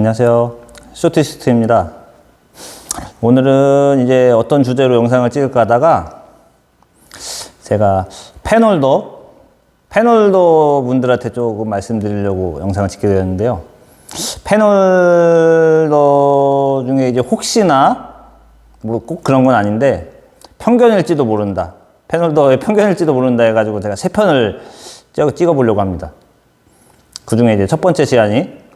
안녕하세요. 쇼티스트입니다. 오늘은 이제 어떤 주제로 영상을 찍을까 하다가 제가 패널도 패널도 분들한테 조금 말씀드리려고 영상을 찍게 되었는데요. 패널도 중에 이제 혹시나 뭐 꼭 그런 건 아닌데 편견일지도 모른다. 패널도의 편견일지도 모른다 해가지고 제가 세 편을 찍어, 찍어보려고 합니다. 그 중에 이제 첫 번째 시간이 음,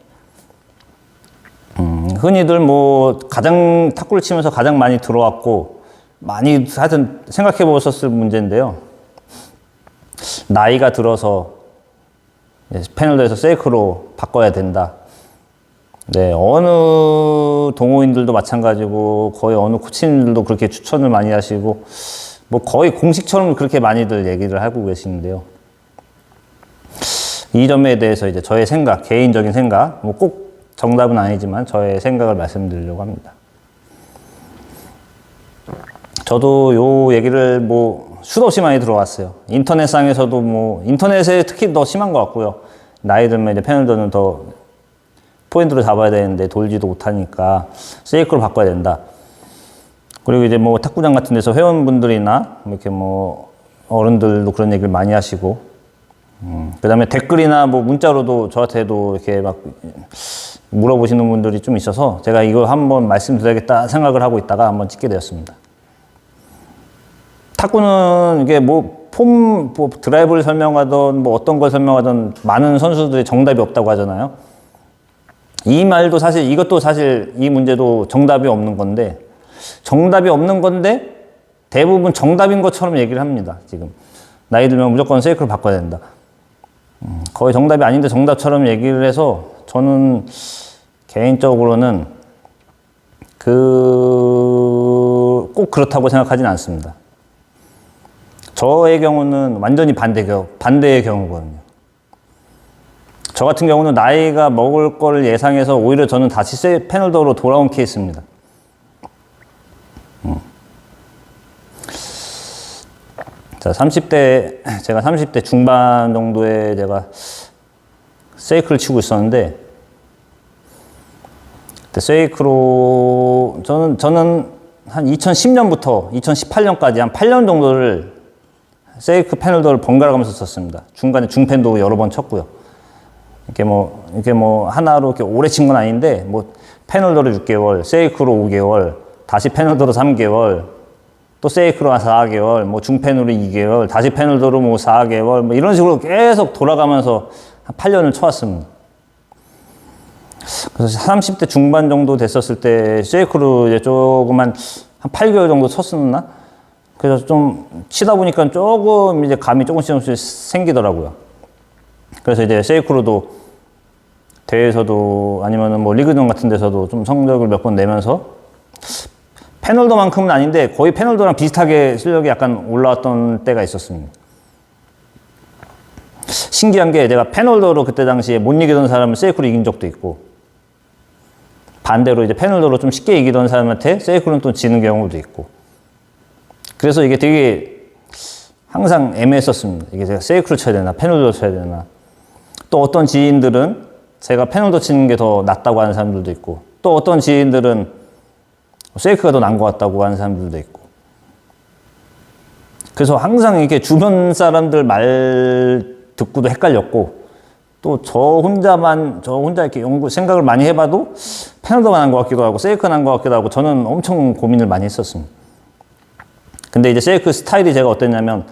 흔히들 뭐 가장 탁구를 치면서 가장 많이 들어왔고 많이 하여튼 생각해 보셨을 문제인데요. 나이가 들어서 패널도에서 세이크로 바꿔야 된다. 네, 어느 동호인들도 마찬가지고 거의 어느 코치님들도 그렇게 추천을 많이 하시고 뭐 거의 공식처럼 그렇게 많이들 얘기를 하고 계시는데요. 이 점에 대해서 이제 저의 생각, 개인적인 생각, 뭐 꼭 정답은 아니지만 저의 생각을 말씀드리려고 합니다. 저도 요 얘기를 뭐 수도 없이 많이 들어왔어요. 인터넷상에서도 뭐 인터넷에 특히 더 심한 것 같고요. 나이 들면 이제 패널들은 더 포인트를 잡아야 되는데 돌지도 못하니까 세이크로 바꿔야 된다. 그리고 이제 뭐 탁구장 같은 데서 회원분들이나 이렇게 뭐 어른들도 그런 얘기를 많이 하시고 음, 그 다음에 댓글이나 뭐 문자로도 저한테도 이렇게 막 물어보시는 분들이 좀 있어서 제가 이거 한번 말씀드려야겠다 생각을 하고 있다가 한번 찍게 되었습니다. 탁구는 이게 뭐 폼, 뭐 드라이브를 설명하던 뭐 어떤 걸 설명하던 많은 선수들이 정답이 없다고 하잖아요. 이 말도 사실 이것도 사실 이 문제도 정답이 없는 건데 정답이 없는 건데 대부분 정답인 것처럼 얘기를 합니다. 지금 나이 들면 무조건 세이크를 바꿔야 된다. 음, 거의 정답이 아닌데 정답처럼 얘기를 해서 저는 개인적으로는 그 꼭 그렇다고 생각하지는 않습니다. 저의 경우는 완전히 반대 경 반대의 경우거든요. 저 같은 경우는 나이가 먹을 거를 예상해서 오히려 저는 다시 세 패널더로 돌아온 케이스입니다. 음. 자, 30대, 제가 30대 중반 정도에 제가 세이크를 치고 있었는데, 세이크로, 저는, 저는 한 2010년부터 2018년까지 한 8년 정도를 세이크 패널더를 번갈아 가면서 썼습니다. 중간에 중펜도 여러 번 쳤고요. 이렇게 뭐, 이렇게 뭐, 하나로 이렇게 오래 친 건 아닌데, 뭐, 패널더로 6개월, 세이크로 5개월, 다시 패널더로 3개월, 또 세이크로 한 4개월, 뭐, 중펜으로 2개월, 다시 패널더로 뭐 4개월, 뭐, 이런 식으로 계속 돌아가면서 한 8년을 쳐왔습니다. 그래서 30대 중반 정도 됐었을 때, 세이크로 이제 조금만 한 8개월 정도 쳤었나? 그래서 좀 치다 보니까 조금 이제 감이 조금씩 조금씩 생기더라고요. 그래서 이제 세이크로도 대회에서도 아니면은 뭐 리그전 같은 데서도 좀 성적을 몇 번 내면서 패널도만큼은 아닌데 거의 패널도랑 비슷하게 실력이 약간 올라왔던 때가 있었습니다. 신기한 게 내가 패널도로 그때 당시에 못 이기던 사람을 세이크로 이긴 적도 있고 반대로 이제 패널도로 좀 쉽게 이기던 사람한테 세이크로는 또 지는 경우도 있고. 그래서 이게 되게 항상 애매했었습니다. 이게 제가 세이크로 쳐야 되나 패널도 쳐야 되나. 또 어떤 지인들은 제가 패널도 치는 게 더 낫다고 하는 사람들도 있고 또 어떤 지인들은 세이크가 더 나은 것 같다고 하는 사람들도 있고. 그래서 항상 이렇게 주변 사람들 말 듣고도 헷갈렸고 또 저 혼자만 저 혼자 이렇게 연구 생각을 많이 해봐도 패널도가 난것 같기도 하고 세이크가 난것 같기도 하고 저는 엄청 고민을 많이 했었습니다. 근데 이제 세이크 스타일이 제가 어땠냐면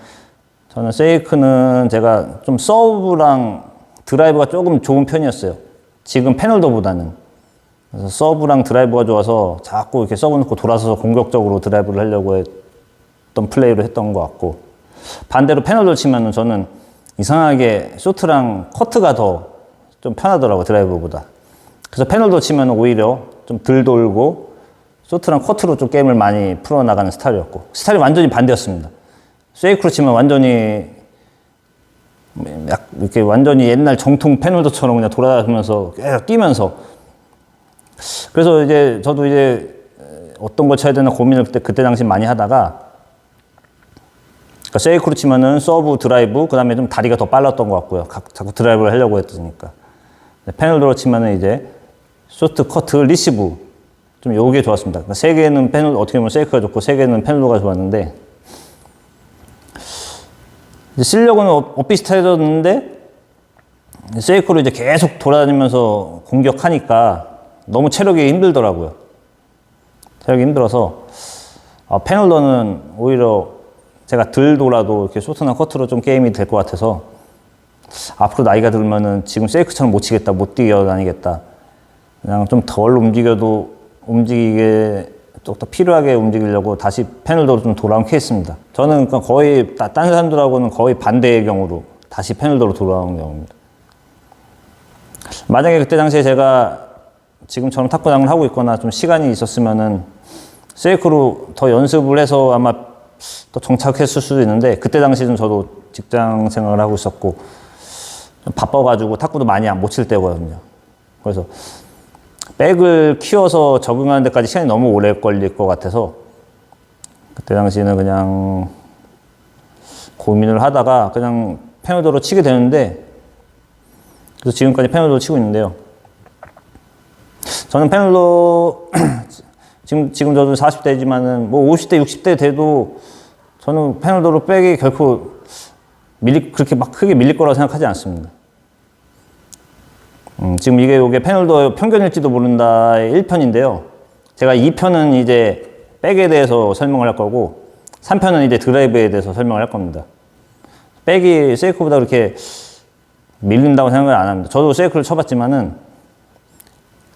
저는 세이크는 제가 좀 서브랑 드라이브가 조금 좋은 편이었어요. 지금 패널도보다는. 그래서 서브랑 드라이브가 좋아서 자꾸 이렇게 서브 넣고 돌아서서 공격적으로 드라이브를 하려고 했던 플레이를 했던 것 같고 반대로 패널도 치면은 저는 이상하게 쇼트랑 커트가 더 좀 편하더라고 드라이브보다. 그래서 패널도 치면 오히려 좀 덜 돌고 쇼트랑 커트로 좀 게임을 많이 풀어나가는 스타일이었고 스타일이 완전히 반대였습니다. 세이크로 치면 완전히 약 이렇게 완전히 옛날 정통 패널도처럼 그냥 돌아다니면서 계속 뛰면서 그래서 이제 저도 이제 어떤 걸 쳐야 되나 고민을 그때 그때 당시 많이 하다가 그러니까 세이크로 치면은 서브 드라이브 그 다음에 좀 다리가 더 빨랐던 것 같고요. 각- 자꾸 드라이브를 하려고 했으니까 패널도로 치면은 이제 쇼트 커트 리시브 좀 요게 좋았습니다. 그러니까 세 개는 페놀 어떻게 보면 세이크가 좋고 세 개는 페놀로가 좋았는데 이제 실력은 어- 엇비슷해졌는데 세이크로 이제 계속 돌아다니면서 공격하니까 너무 체력이 힘들더라고요. 체력이 힘들어서 아, 페널러는 오히려 제가 덜 돌아도 이렇게 쇼트나 커트로 좀 게임이 될 것 같아서 앞으로 나이가 들면은 지금 세이크처럼 못 치겠다, 못 뛰어다니겠다. 그냥 좀 덜 움직여도 움직이게 좀더 필요하게 움직이려고 다시 패널도로 좀 돌아온 케이스입니다. 저는 그러니까 거의 따- 딴 사람들하고는 거의 반대의 경우로 다시 패널도로 돌아온 경우입니다. 만약에 그때 당시에 제가 지금처럼 탁구장을 하고 있거나 좀 시간이 있었으면은 세이크로 더 연습을 해서 아마 더 정착했을 수도 있는데 그때 당시는 저도 직장 생활을 하고 있었고 좀 바빠가지고 탁구도 많이 못칠 때거든요. 그래서 백을 키워서 적응하는 데까지 시간이 너무 오래 걸릴 것 같아서 그때 당시에는 그냥 고민을 하다가 그냥 페너더로 치게 되는데 그래서 지금까지 페널로 치고 있는데요. 저는 페널로 지금 지금 저도 40대지만은 뭐 50대, 60대 돼도 저는 페널도로 백이 결코 밀리 그렇게 막 크게 밀릴 거라고 생각하지 않습니다. 음, 지금 이게 이게 페널도 편견일지도 모른다의 1편인데요. 제가 2편은 이제 백에 대해서 설명을 할 거고 3편은 이제 드라이브에 대해서 설명을 할 겁니다. 백이 세이크보다 그렇게 밀린다고 생각을 안 합니다. 저도 세이크를 쳐봤지만은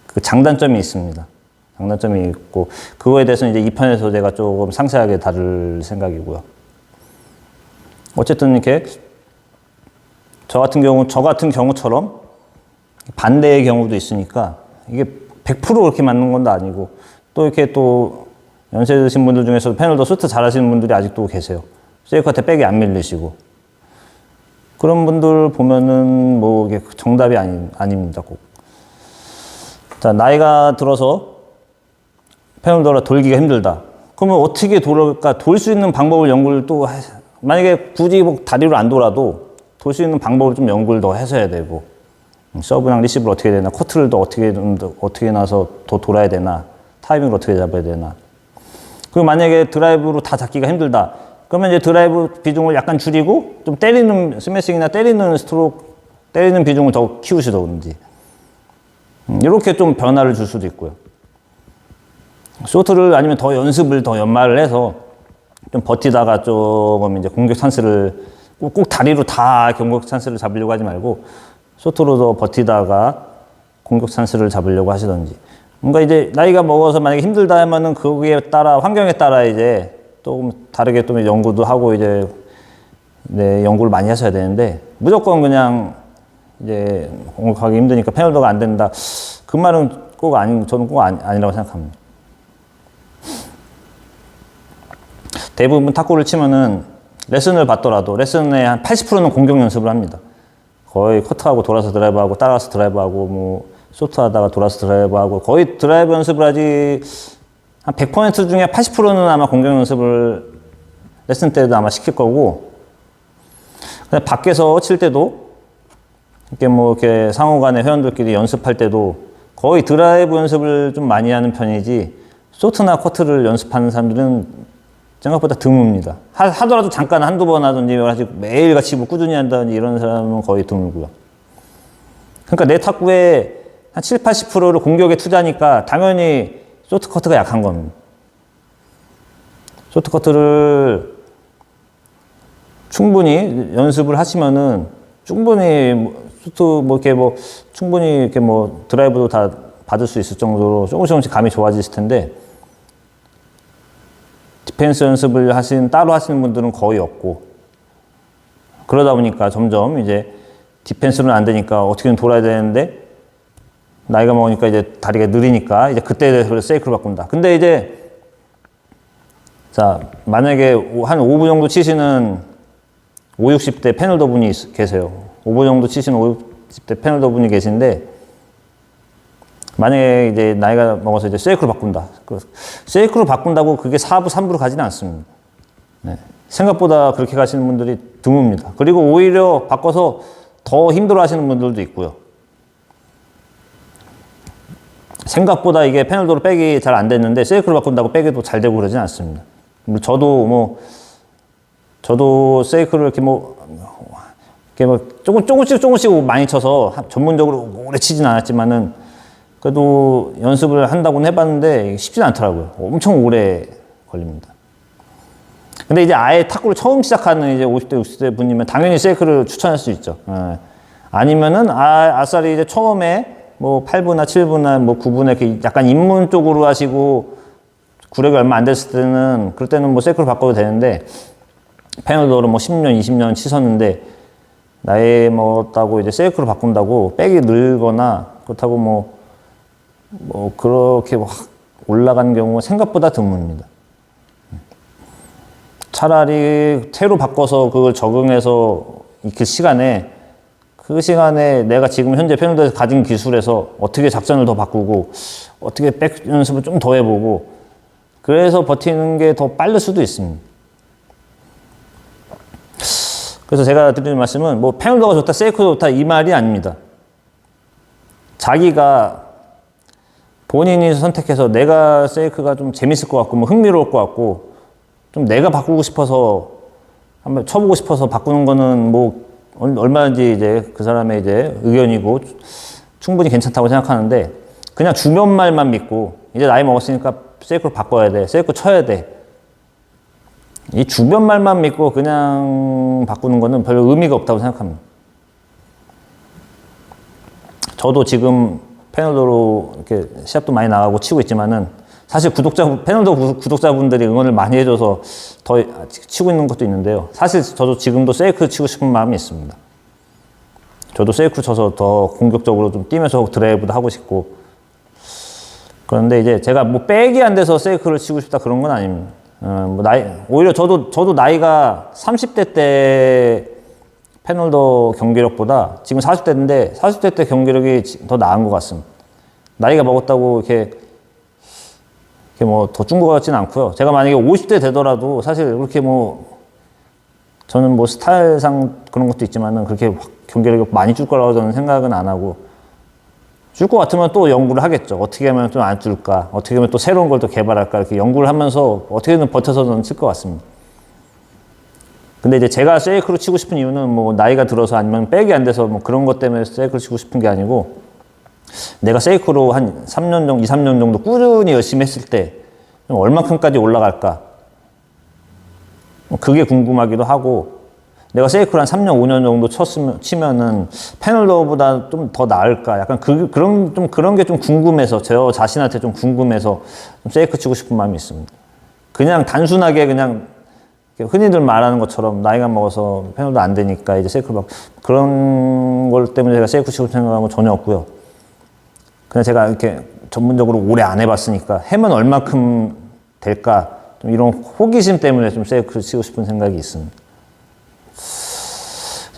그 장단점이 있습니다. 장단점이 있고 그거에 대해서는 이제 2편에서 제가 조금 상세하게 다룰 생각이고요. 어쨌든 이렇게 저 같은 경우 저 같은 경우처럼 반대의 경우도 있으니까 이게 100% 그렇게 맞는 건 아니고 또 이렇게 또 연세 드신 분들 중에서도 패널도 수트 잘하시는 분들이 아직도 계세요. 세이크한테 백이 안 밀리시고 그런 분들 보면은 뭐 이게 정답이 아니, 아닙니다. 꼭. 자, 나이가 들어서 페널더라 돌기가 힘들다. 그러면 어떻게 돌을까? 돌 수 있는 방법을 연구를 또, 해- 만약에 굳이 뭐 다리로 안 돌아도 돌 수 있는 방법을 좀 연구를 더 해서 해야 되고, 음, 서브랑 리시브를 어떻게 되나, 코트를 더 어떻게, 좀더 어떻게 나서 더 돌아야 되나, 타이밍을 어떻게 잡아야 되나. 그리고 만약에 드라이브로 다 잡기가 힘들다. 그러면 이제 드라이브 비중을 약간 줄이고 좀 때리는 스매싱이나 때리는 스트로크 때리는 비중을 더 키우시던지 음, 이렇게 좀 변화를 줄 수도 있고요. 쇼트를 아니면 더 연습을 더 연말을 해서 좀 버티다가 조금 이제 공격 찬스를 꼭, 꼭 다리로 다 공격 찬스를 잡으려고 하지 말고 쇼트로 더 버티다가 공격 찬스를 잡으려고 하시던지. 뭔가 이제 나이가 먹어서 만약에 힘들다 하면은 거기에 따라 환경에 따라 이제 조금 다르게 또 연구도 하고 이제 네, 연구를 많이 하셔야 되는데 무조건 그냥 이제 공격하기 힘드니까 페널더가 안 된다. 그 말은 꼭 아니, 저는 꼭 아니, 아니라고 생각합니다. 대부분 탁구를 치면은 레슨을 받더라도 레슨의 한 80%는 공격 연습을 합니다. 거의 커트하고 돌아서 드라이브하고 따라서 드라이브하고 뭐 쇼트하다가 돌아서 드라이브하고 거의 드라이브 연습을 하지 한 100% 중에 80%는 아마 공격 연습을 레슨 때도 아마 시킬 거고 근데 밖에서 칠 때도 이렇게 뭐 이렇게 상호간에 회원들끼리 연습할 때도 거의 드라이브 연습을 좀 많이 하는 편이지 쇼트나 커트를 연습하는 사람들은 생각보다 드뭅니다. 하, 하더라도 잠깐 한두 번 하든지 매일같이 뭐 꾸준히 한다든지 이런 사람은 거의 드물고요. 그러니까 내 탁구의 한 7, 80%를 공격에 투자하니까 당연히 쇼트 커트가 약한 겁니다. 쇼트 커트를 충분히 연습을 하시면은 충분히 뭐 쇼트 뭐 이렇게 뭐 충분히 이렇게 뭐 드라이브도 다 받을 수 있을 정도로 조금씩 조금씩 감이 좋아지실 텐데 디펜스 연습을 하신 따로 하시는 분들은 거의 없고 그러다 보니까 점점 이제 디펜스는 안 되니까 어떻게든 돌아야 되는데 나이가 먹으니까 이제 다리가 느리니까 이제 그때 세이크를 바꾼다. 근데 이제 자 만약에 한 5분 정도 치시는 5, 60대 패널더 분이 있- 계세요. 5분 정도 치시는 5, 60대 패널더 분이 계신데 만약에 이제 나이가 먹어서 이제 세이크로 바꾼다. 그 세이크로 바꾼다고 그게 4부, 3부로 가지는 않습니다. 네. 생각보다 그렇게 가시는 분들이 드뭅니다. 그리고 오히려 바꿔서 더 힘들어 하시는 분들도 있고요. 생각보다 이게 패널도로 백이 잘 안 됐는데 세이크로 바꾼다고 백이 또잘 되고 그러진 않습니다. 뭐 저도 뭐 저도 세이크를 이렇게 뭐 이렇게 뭐 조금 조금씩 조금씩 많이 쳐서 한- 전문적으로 오래 치진 않았지만은 그래도 연습을 한다고는 해봤는데 쉽진 않더라고요. 엄청 오래 걸립니다. 근데 이제 아예 탁구를 처음 시작하는 이제 50대, 60대 분이면 당연히 세이크를 추천할 수 있죠. 예. 아니면은 아, 아싸리 이제 처음에 뭐 8분이나 7분이나 뭐 9분에 이렇게 약간 입문 쪽으로 하시고 구력이 얼마 안 됐을 때는 그럴 때는 뭐 세이크를 바꿔도 되는데 패널도를 뭐 10년, 20년 치셨는데 나이 먹었다고 이제 세이크를 바꾼다고 백이 늘거나 그렇다고 뭐, 뭐 그렇게 확 올라가는 경우가 생각보다 드뭅니다. 차라리 태로 바꿔서 그걸 적응해서 그 시간에 그 시간에 내가 지금 현재 패널도에서 가진 기술에서 어떻게 작전을 더 바꾸고 어떻게 백 연습을 좀 더 해보고 그래서 버티는 게 더 빠를 수도 있습니다. 그래서 제가 드리는 말씀은 뭐 패널도가 좋다, 세이크가 좋다 이 말이 아닙니다. 자기가 본인이 선택해서 내가 세이크가 좀 재밌을 것 같고 뭐 흥미로울 것 같고 좀 내가 바꾸고 싶어서 한번 쳐보고 싶어서 바꾸는 거는 뭐 얼- 얼마든지 이제 그 사람의 이제 의견이고 충분히 괜찮다고 생각하는데 그냥 주변 말만 믿고 이제 나이 먹었으니까 세이크로 바꿔야 돼 세이크 쳐야 돼 이 주변 말만 믿고 그냥 바꾸는 거는 별로 의미가 없다고 생각합니다. 저도 지금 패널도로 이렇게 시합도 많이 나가고 치고 있지만은 사실 구독자 패널도 구- 구독자분들이 응원을 많이 해줘서 더 치고 있는 것도 있는데요. 사실 저도 지금도 세이크 치고 싶은 마음이 있습니다. 저도 세이크 쳐서 더 공격적으로 좀 뛰면서 드라이브도 하고 싶고 그런데 이제 제가 뭐 백이 안 돼서 세이크를 치고 싶다 그런 건 아닙니다. 어, 뭐 나이 오히려 저도 저도 나이가 30대 때 패널더 경기력보다 지금 40대인데 40대 때 경기력이 지- 더 나은 것 같습니다. 나이가 먹었다고 이렇게 이렇게 뭐 더 준 것 같지는 않고요. 제가 만약에 50대 되더라도 사실 그렇게 뭐 저는 뭐 스타일상 그런 것도 있지만은 그렇게 확 경기력이 많이 줄 거라고 저는 생각은 안 하고 줄 것 같으면 또 연구를 하겠죠. 어떻게 하면 좀 안 줄까? 어떻게 하면 또 새로운 걸 또 개발할까? 이렇게 연구를 하면서 어떻게든 버텨서 저는 칠 것 같습니다. 근데 이제 제가 세이크로 치고 싶은 이유는 뭐 나이가 들어서 아니면 백이 안 돼서 뭐 그런 것 때문에 세이크로 치고 싶은 게 아니고 내가 세이크로 한 3년 정도, 2, 3년 정도 꾸준히 열심히 했을 때좀 얼마큼까지 올라갈까? 뭐 그게 궁금하기도 하고 내가 세이크를 한 3년, 5년 정도 쳤으면, 치면은 패널러보다 좀 더 나을까? 약간 그, 그런, 좀 그런 게 좀 궁금해서, 저 자신한테 좀 궁금해서 좀 세이크 치고 싶은 마음이 있습니다. 그냥 단순하게 그냥 흔히들 말하는 것처럼 나이가 먹어서 패널도 안 되니까 이제 세이크를 막 그런 걸 때문에 제가 세이크 치고 생각한 건 전혀 없고요. 그냥 제가 이렇게 전문적으로 오래 안 해봤으니까 해면 얼마큼 될까? 좀 이런 호기심 때문에 좀 세이크 치고 싶은 생각이 있습니다.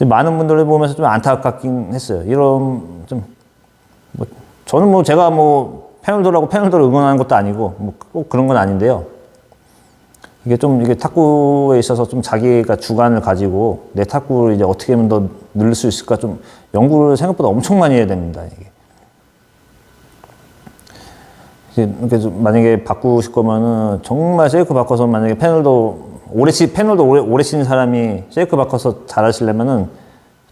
많은 분들을 보면서 좀 안타깝긴 했어요. 이런 좀, 뭐, 저는 뭐 제가 뭐 패널들하고 패널들을 응원하는 것도 아니고 뭐 꼭 그런 건 아닌데요. 이게 좀 이게 탁구에 있어서 좀 자기가 주관을 가지고 내 탁구를 이제 어떻게 하면 더 늘릴 수 있을까 좀 연구를 생각보다 엄청 많이 해야 됩니다. 이게. 이렇게 좀 만약에 바꾸실 거면은 정말 세이크 바꿔서 만약에 패널도 오래 치 패널도 오래 오래 치는 사람이 세이크 바꿔서 잘하시려면은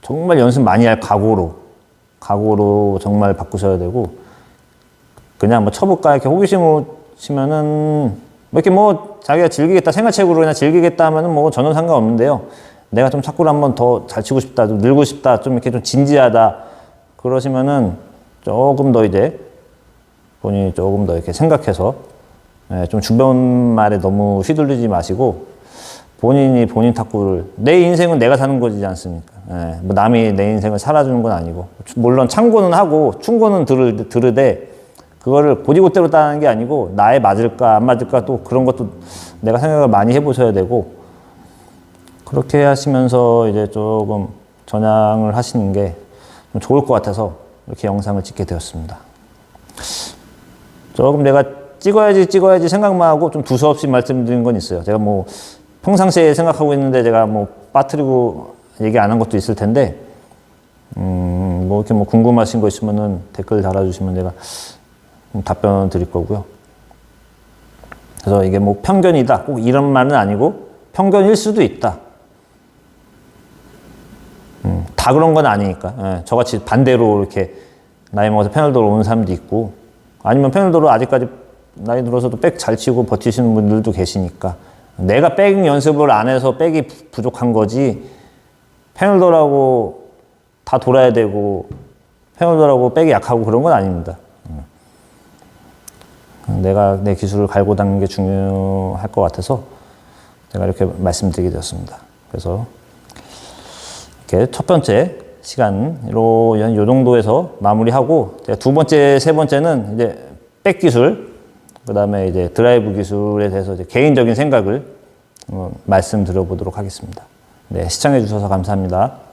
정말 연습 많이 할 각오로 각오로 정말 바꾸셔야 되고 그냥 뭐 쳐볼까 이렇게 호기심으로 치면은 뭐 이렇게 뭐 자기가 즐기겠다 생활책으로 그냥 즐기겠다 하면은 뭐 전혀 상관없는데요. 내가 좀 탁구를 한번 더 잘 치고 싶다, 좀 늘고 싶다, 좀 이렇게 좀 진지하다 그러시면은 조금 더 이제 본인이 조금 더 이렇게 생각해서 예, 좀 주변 말에 너무 휘둘리지 마시고 본인이 본인 탁구를 내 인생은 내가 사는 거지 않습니까? 예, 뭐 남이 내 인생을 살아주는 건 아니고 물론 참고는 하고 충고는 들을, 들으되 그거를 고지고대로 따는 게 아니고 나에 맞을까 안 맞을까 또 그런 것도 내가 생각을 많이 해보셔야 되고 그렇게 하시면서 이제 조금 전향을 하시는 게좀 좋을 것 같아서 이렇게 영상을 찍게 되었습니다. 조금 내가 찍어야지 찍어야지 생각만 하고 좀 두서없이 말씀드린 건 있어요. 제가 뭐 평상시에 생각하고 있는데 제가 뭐 빠뜨리고 얘기 안 한 것도 있을 텐데 음, 뭐 이렇게 뭐 궁금하신 거 있으면은 댓글 달아주시면 내가 답변을 드릴 거고요. 그래서 이게 뭐 편견이다. 꼭 이런 말은 아니고 편견일 수도 있다. 음, 다 그런 건 아니니까. 예, 저같이 반대로 이렇게 나이 먹어서 패널도로 오는 사람도 있고 아니면 패널도로 아직까지 나이 들어서도 백 잘 치고 버티시는 분들도 계시니까 내가 백 연습을 안 해서 백이 부- 부족한 거지 패널도라고 다 돌아야 되고 패널도라고 백이 약하고 그런 건 아닙니다. 음. 내가 내 기술을 갈고 닦는 게 중요할 것 같아서 제가 이렇게 말씀드리게 되었습니다. 그래서 이렇게 첫 번째 시간으로 요 정도에서 마무리하고 두 번째, 세 번째는 이제 백 기술, 그 다음에 이제 드라이브 기술에 대해서 개인적인 생각을 어, 말씀드려 보도록 하겠습니다. 네, 시청해 주셔서 감사합니다.